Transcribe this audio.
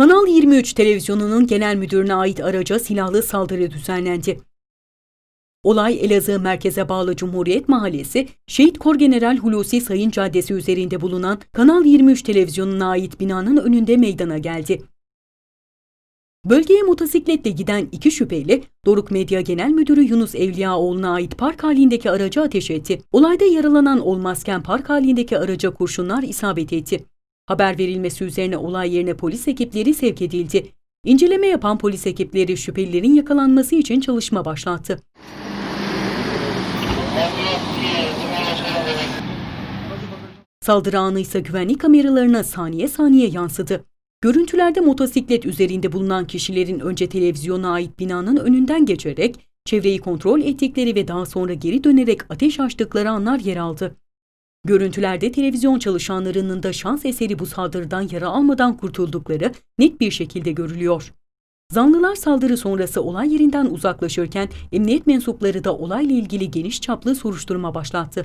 Kanal 23 televizyonunun genel müdürüne ait araca silahlı saldırı düzenlendi. Olay Elazığ merkeze bağlı Cumhuriyet Mahallesi, Şehit Korgeneral Hulusi Sayın Caddesi üzerinde bulunan Kanal 23 televizyonuna ait binanın önünde meydana geldi. Bölgeye motosikletle giden iki şüpheli, Doruk Medya Genel Müdürü Yunus Evliyaoğlu'na ait park halindeki araca ateş etti. Olayda yaralanan olmazken park halindeki araca kurşunlar isabet etti. Haber verilmesi üzerine olay yerine polis ekipleri sevk edildi. İnceleme yapan polis ekipleri şüphelilerin yakalanması için çalışma başlattı. Saldırı anı ise güvenlik kameralarına saniye saniye yansıdı. Görüntülerde motosiklet üzerinde bulunan kişilerin önce televizyona ait binanın önünden geçerek çevreyi kontrol ettikleri ve daha sonra geri dönerek ateş açtıkları anlar yer aldı. Görüntülerde televizyon çalışanlarının da şans eseri bu saldırıdan yara almadan kurtuldukları net bir şekilde görülüyor. Zanlılar saldırı sonrası olay yerinden uzaklaşırken emniyet mensupları da olayla ilgili geniş çaplı soruşturma başlattı.